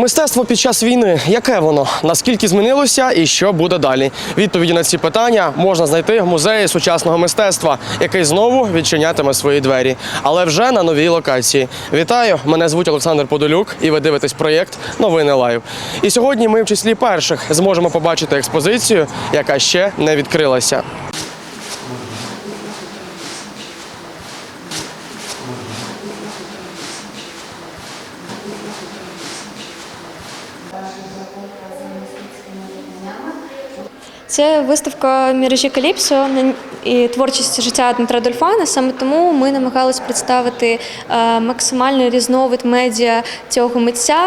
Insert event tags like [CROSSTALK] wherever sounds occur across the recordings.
Мистецтво під час війни, яке воно? Наскільки змінилося і що буде далі? Відповіді на ці питання можна знайти в музеї сучасного мистецтва, який знову відчинятиме свої двері, але вже на новій локації. Вітаю! Мене звуть Олександр Подолюк, і ви дивитесь проєкт Новини Лайв. І сьогодні ми в числі перших зможемо побачити експозицію, яка ще не відкрилася. Це виставка мережі Каліпсо і творчість життя Дмитра Дольфана. Саме тому ми намагалися представити е, максимальний різновид медіа цього митця,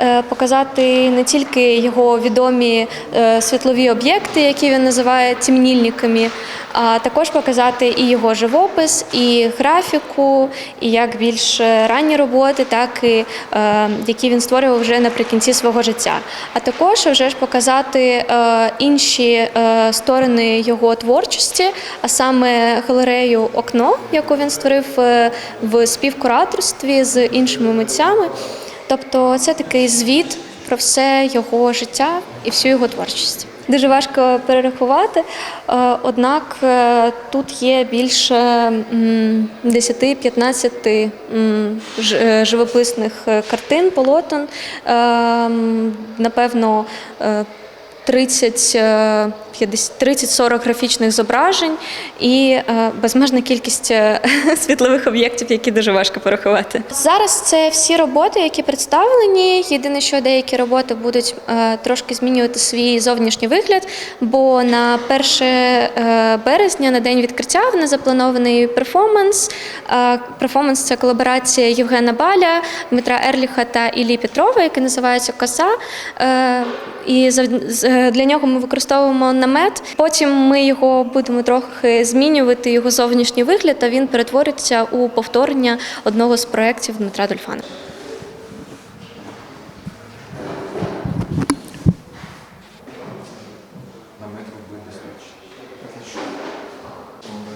е, показати не тільки його відомі е, світлові об'єкти, які він називає тімнільниками, а також показати і його живопис, і графіку, і як більш ранні роботи, так і які він створював вже наприкінці свого життя. А також вже ж показати інші сторони його творчості, а саме галерею Окно, яку він створив е, в співкураторстві з іншими митцями. Тобто це такий звіт про все його життя і всю його творчість. Дуже важко перерахувати, е, однак е, тут є більше 10-15 м, ж- е, живописних картин, полотон, Е, напевно, 30, 50 30-40 графічних зображень і е, безмежна кількість е, [LAUGHS] світлових об'єктів, які дуже важко порахувати. Зараз це всі роботи, які представлені. Єдине, що деякі роботи будуть е, трошки змінювати свій зовнішній вигляд, бо на 1 е, березня, на день відкриття, в нас запланований перформанс. Е, Перформанс це колаборація Євгена Баля, Дмитра Ерліха та Іллі Петрова, який називається Коса. Е, І е, для нього ми використовуємо намет. Потім ми його будемо трохи змінювати, його зовнішній вигляд, та він перетвориться у повторення одного з проєктів Дмитра Дольфана.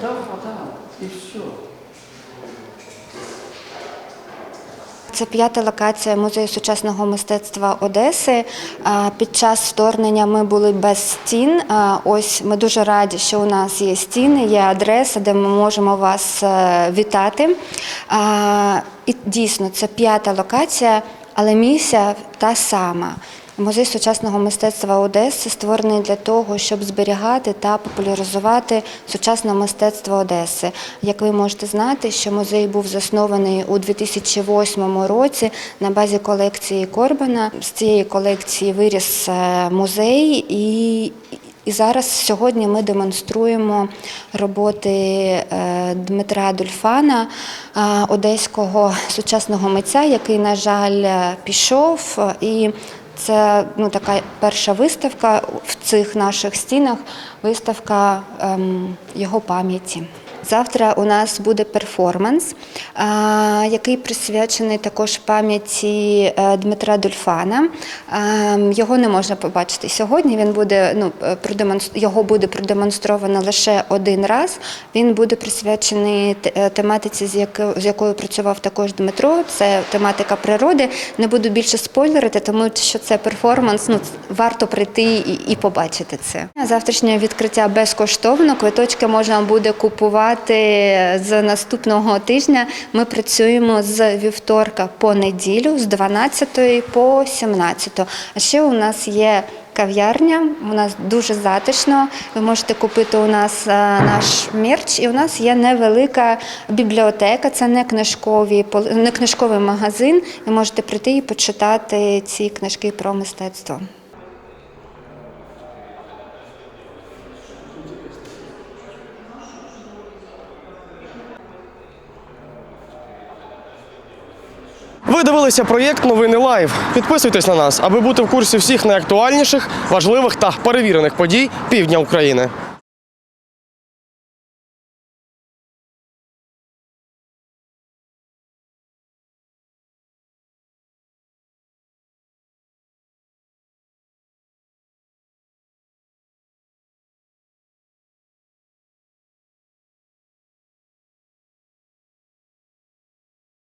Да, вода, и все. Це п'ята локація музею сучасного мистецтва Одеси. Під час вторгнення ми були без стін. Ось ми дуже раді, що у нас є стіни, є адреса, де ми можемо вас е, вітати. І дійсно, це п'ята локація, але місія та сама. Музей сучасного мистецтва Одеси створений для того, щоб зберігати та популяризувати сучасне мистецтво Одеси. Як ви можете знати, що музей був заснований у 2008 році на базі колекції Корбана. З цієї колекції виріс е, музей і. І зараз сьогодні ми демонструємо роботи е, Дмитра Дульфана, е, одеського сучасного митця, який, на жаль, пішов. І це ну, така перша виставка в цих наших стінах, виставка ем, його пам'яті. Завтра у нас буде перформанс, який присвячений також пам'яті е, Дмитра Дульфана. Ем, Його не можна побачити сьогодні. Він буде ну е, його буде продемонстровано лише один раз. Він буде присвячений е, тематиці, з якою з якою працював також Дмитро. Це тематика природи. Не буду більше спойлерити, тому що це перформанс. Ну варто прийти і, і побачити це. Завтрашнє відкриття безкоштовно. Квиточки можна буде купувати з наступного тижня. Ми працюємо з вівторка по неділю, з 12 по 17. А ще у нас є. Кав'ярня у нас дуже затишно. Ви можете купити у нас е, наш мерч, і у нас є невелика бібліотека. Це не книжкові не книжковий магазин. Ви можете прийти і почитати ці книжки про мистецтво. Ви дивилися проєкт Новини Лайв. Підписуйтесь на нас, аби бути в курсі всіх найактуальніших, важливих та перевірених подій півдня України.